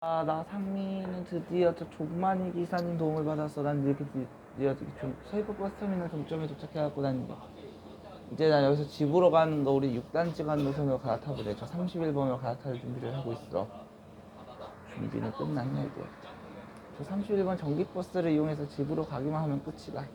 아, 나 상민은 드디어 저 조만희 기사님 도움을 받았어. 난 이렇게 드디어 좀 서귀포 버스 터미널 종점에 도착해갖고 난 이제 난 여기서 집으로 가는 거 우리 6단지 가는 노선으로 갈아타보래. 저 31번으로 갈아탈 준비를 하고 있어. 준비는 끝났네 이제. 저 31번 전기버스를 이용해서 집으로 가기만 하면 끝이다.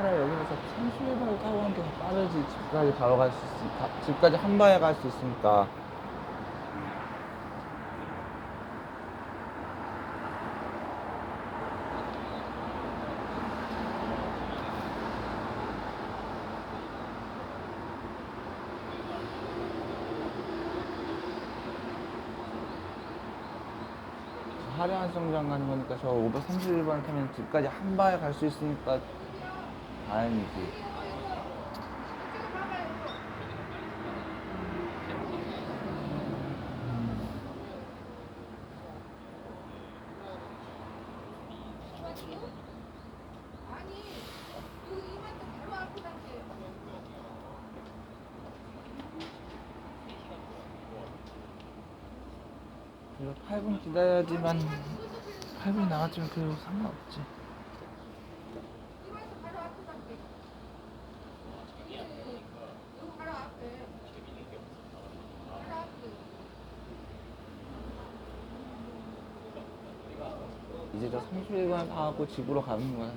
차라리 여기서 31번을 타고 가는 게더 빠르지. 집까지 바로 갈 수 있으니까 집까지 한 방에 갈 수 있으니까. 화려한 성장 가는 거니까 저 531번 타면 집까지 한 방에 갈 수 있으니까 다행이지. 이거 8분 기다려야지만 8분 나갔지만 그래도 상관없지. 저 31번 하고 집으로 가는 거야.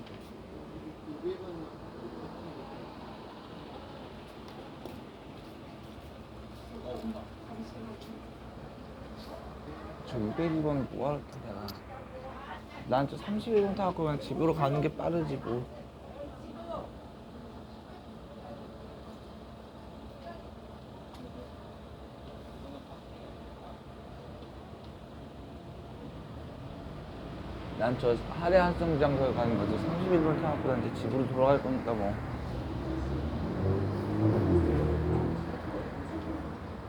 저 601번을 뭐하러 타 내가. 난저 31번 타고 그냥 집으로 가는 게 빠르지 뭐. 난 저 하래 한성 장소에 가는 거지 31번 타고 난 이제 집으로 돌아갈 거니까 뭐.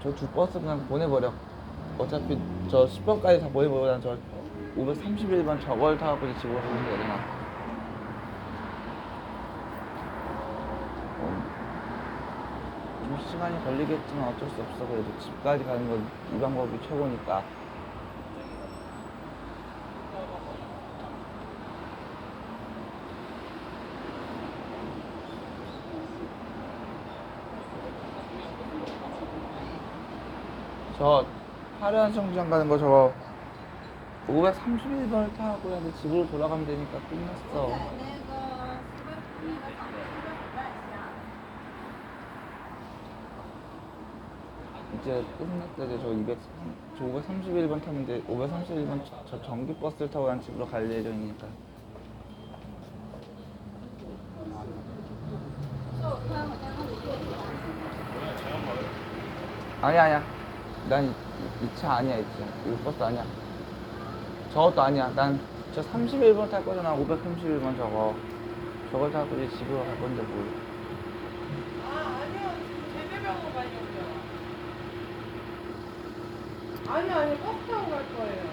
저 두 버스 그냥 보내버려. 어차피 저 10번까지 다 보내버려. 난저 531번 저걸 타고 이제 집으로 가면 되잖아. 어, 좀 시간이 걸리겠지만 어쩔 수 없어. 그래도 집까지 가는 건 이 방법이 최고니까. 저 화려한 성장 가는 거 저거 531번을 타고 그냥 집으로 돌아가면 되니까 끝났어. 이제 끝났다. 이제 저 200, 저 531번 타면 이제 531번 저, 저 전기 버스를 타고 난 집으로 갈 예정이니까. 아니야. 난 이 차 아니야 이 차. 이 버스 아니야. 저것도 아니야. 난 저 31번 탈 거잖아. 531번 저거. 저걸 타고 이제 집으로 갈 건데 뭘. 아, 아니요. 대대병원 가려고요. 아니, 아니, 버스 타고 갈 거예요.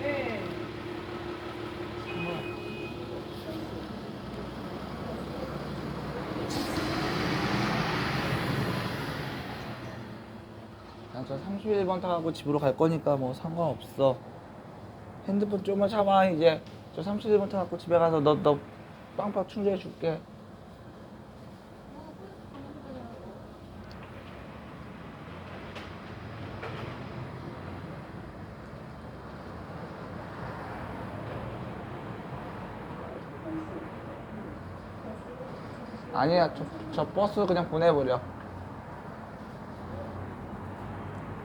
네. 난저 31번 타고 집으로 갈 거니까 뭐 상관없어. 핸드폰 좀만 참아 이제 저 31번 타고 집에 가서 너 너 빵빵 충전해 줄게. 아니야 저, 저 버스 그냥 보내버려.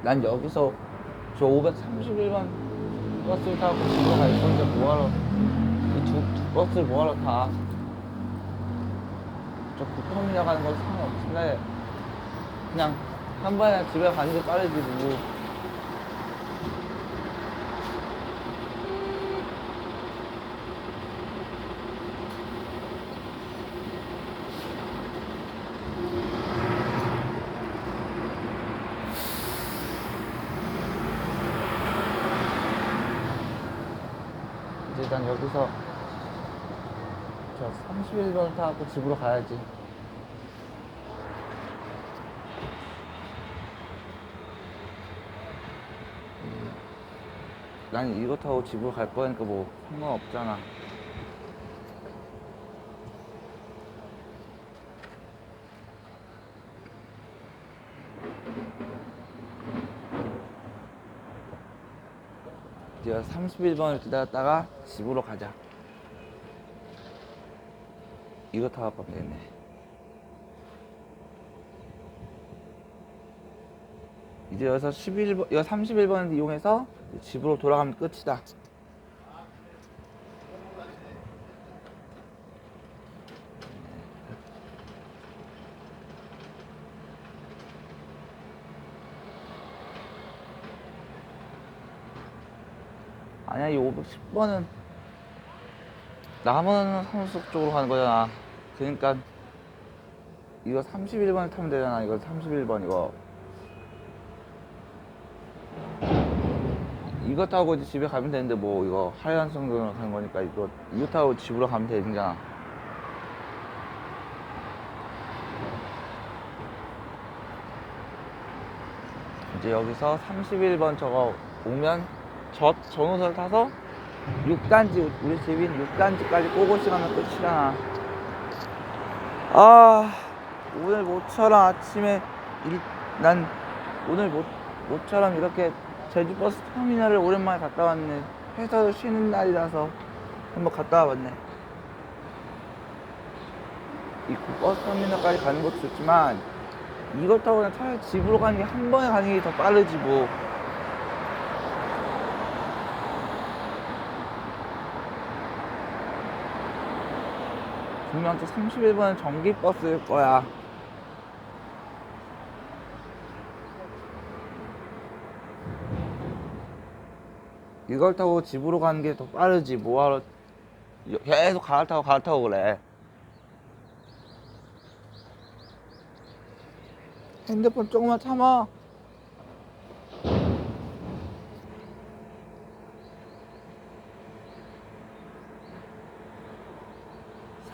난 여기서 저 531번 버스를 타고 집으로 갈 건데 뭐하러 이두 두 버스를 뭐하러 타? 저 부평이나 가는 건 상관없는데 그냥 한 번에 집에 가는 게 빠르지 뭐. 난 여기서 저 31번 타고 집으로 가야지. 음, 난 이거 타고 집으로 갈 거니까 뭐 상관없잖아. 이제 31번을 기다렸다가 집으로 가자. 이거 타고 가면 되네. 이제 여기서 11번, 여기 31번을 이용해서 집으로 돌아가면 끝이다. 아니야, 이 510번은 남은 산속 쪽으로 가는 거잖아. 그러니까 이거 31번을 타면 되잖아. 이거 31번 이거. 이거 타고 이제 집에 가면 되는데 뭐 이거 하얀 성경으로 가는 거니까 이거 이거 타고 집으로 가면 되잖아. 이제 여기서 31번 저거 오면 저 전호선을 타서 6단지 우리 집인 6단지까지 꼬고시 가면 끝이잖아. 아 오늘 모처럼 아침에 일, 난 오늘 모, 모처럼 이렇게 제주버스 터미널을 오랜만에 갔다 왔네. 회사도 쉬는 날이라서 한번 갔다 와봤네. 이 버스 터미널까지 가는 것도 좋지만 이걸 타고 그냥 차라리 집으로 가는 게 한 번에 가는 게 더 빠르지 뭐. 분명 또 31번은 전기버스일 거야. 이걸 타고 집으로 가는 게 더 빠르지. 뭐하러 계속 갈아타고 갈아타고 그래. 핸드폰 조금만 참아.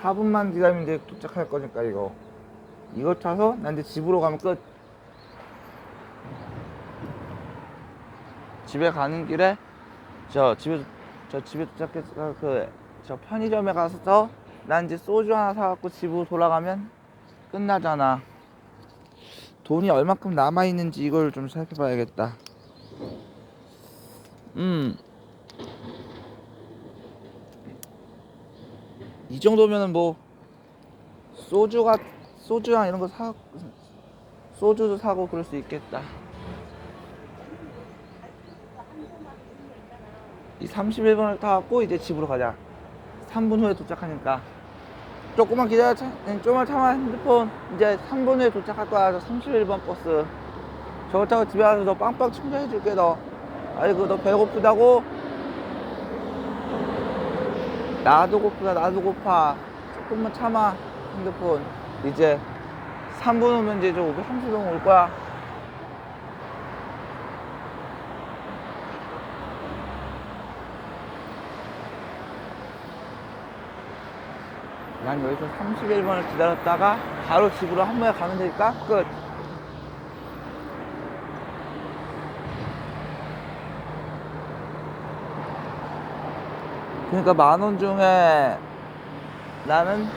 사분만 기다리면 이제 도착할 거니까 이거. 이거 타서 난 이제 집으로 가면 끝. 집에 가는 길에 저 집에 저 집에 도착해서 그저 편의점에 가서 난 이제 소주 하나 사갖고 집으로 돌아가면 끝나잖아. 돈이 얼마큼 남아 있는지 이걸 좀 생각해봐야겠다. 음 이 정도면은 뭐 소주가 소주랑 이런 거 사 소주도 사고 그럴 수 있겠다. 이 31번을 타갖고 이제 집으로 가자. 3분 후에 도착하니까 조금만 기다려, 조금만 참아 핸드폰. 이제 3분 후에 도착할 거야. 저 31번 버스. 저거 타고 집에 가서 너 빵빵 충전해줄게 너. 아이고 너 배고프다고? 나도 고프다 나도 고파. 조금만 참아 핸드폰. 이제 3분 후면 이제 저 530원 올 거야. 난 여기서 31번을 기다렸다가 바로 집으로 한 번에 가면 되니까? 끝 그러니까 만 원 중에 나는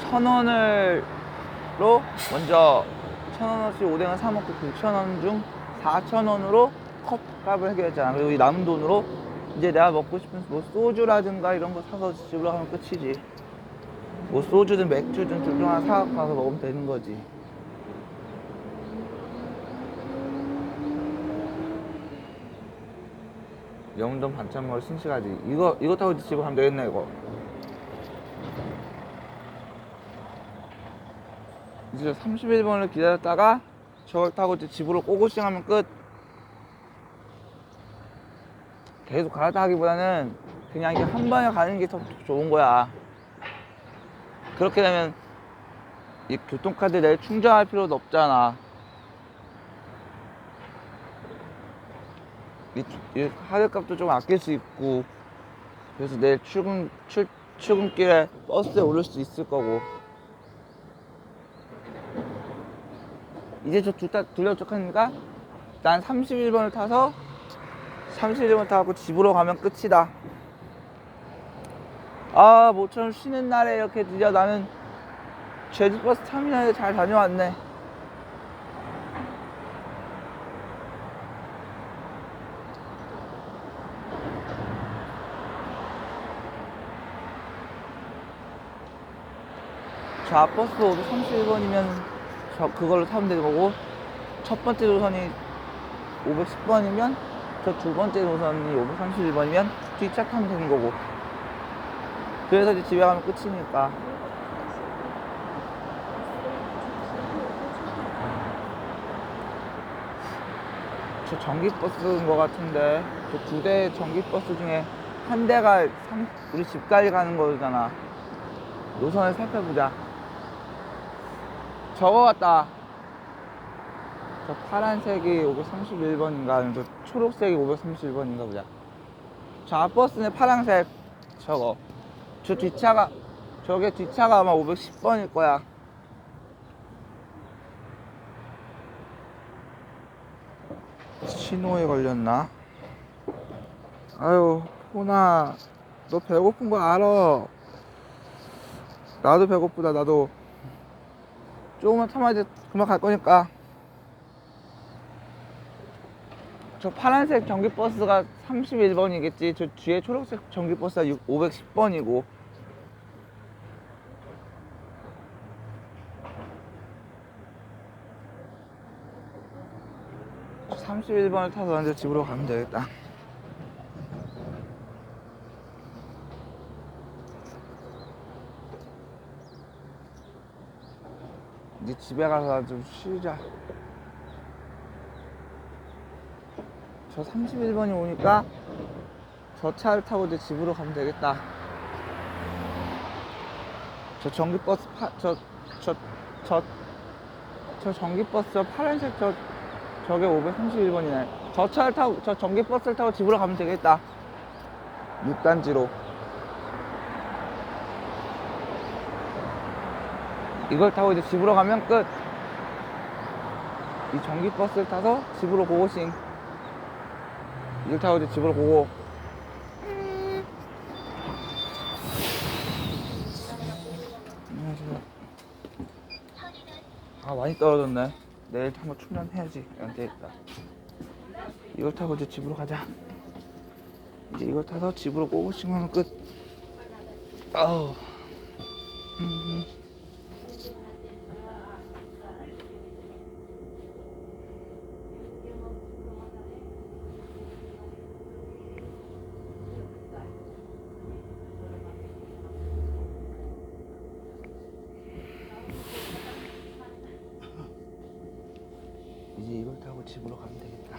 천 원을로 먼저 천 원어치 오뎅을 사 먹고 구천 원중 사천 원으로 컵 값을 해결했잖아. 그리고 이 남은 돈으로 이제 내가 먹고 싶은 뭐 소주라든가 이런 거 사서 집으로 가면 끝이지. 뭐 소주든 맥주든 둘중 하나 사갖고 가서 먹으면 되는 거지. 영동 반찬 먹을 신시가지. 이거 이거 타고 집에 가면 되겠네 이거. 이제 31번을 기다렸다가 저걸 타고 이제 집으로 꼬고싱 하면 끝. 계속 갈아타 하기보다는 그냥 이게 한 번에 가는 게 더 좋은 거야. 그렇게 되면 이 교통카드 내일 충전할 필요도 없잖아. 이, 이 카드 값도 좀 아낄 수 있고 그래서 내일 출근 출 출근길에 버스에 오를 수 있을 거고 이제 저 둘 다 둘러 도착하니까 난 31번을 타서 31번 타고 집으로 가면 끝이다. 아 모처럼 쉬는 날에 이렇게 드디어 나는 제주버스 터미널에 잘 다녀왔네. 저 앞버스 531번이면 저 그걸로 타면 되는 거고 첫 번째 노선이 510번이면 저 두 번째 노선이 531번이면 뒷차 타면 되는 거고. 그래서 이제 집에 가면 끝이니까. 저 전기버스인 것 같은데 저 두 대 전기버스 중에 한 대가 삼- 우리 집까지 가는 거잖아. 노선을 살펴보자 저거 같다. 저 파란색이 531번인가 아니면 저 초록색이 531번인가 보자. 저 앞버스는 파란색. 저거 저 뒷차가 저게 뒷차가 아마 510번일 거야. 신호에 걸렸나? 아유 호나 너 배고픈 거 알아. 나도 배고프다 나도 조금만 참아 이제 그만 갈 거니까. 저 파란색 전기버스가 31번이겠지. 저 뒤에 초록색 전기버스가 510번이고. 저 31번을 타서 이제 집으로 가면 되겠다 이제 집에 가서 좀 쉬자. 저 31번이 오니까 저 차를 타고 이제 집으로 가면 되겠다. 저 전기버스 파, 저, 저, 저, 저 전기버스 저 파란색 저, 저게 531번이네. 저 차를 타고, 저 전기버스를 타고 집으로 가면 되겠다. 6단지로. 이걸 타고 이제 집으로 가면 끝. 이 전기버스를 타서 집으로 고고싱. 이걸 타고 이제 집으로 고고. 안녕하세요. 아 많이 떨어졌네. 내일 한번 충전해야지. 안 되겠다. 이걸 타고 이제 집으로 가자. 이제 이걸 타서 집으로 고고싱 하면 끝. 아우. 음. 타고 집으로 가면 되겠다.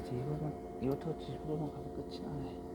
이제 이거만 이거 타고 집으로만 가면 끝이 나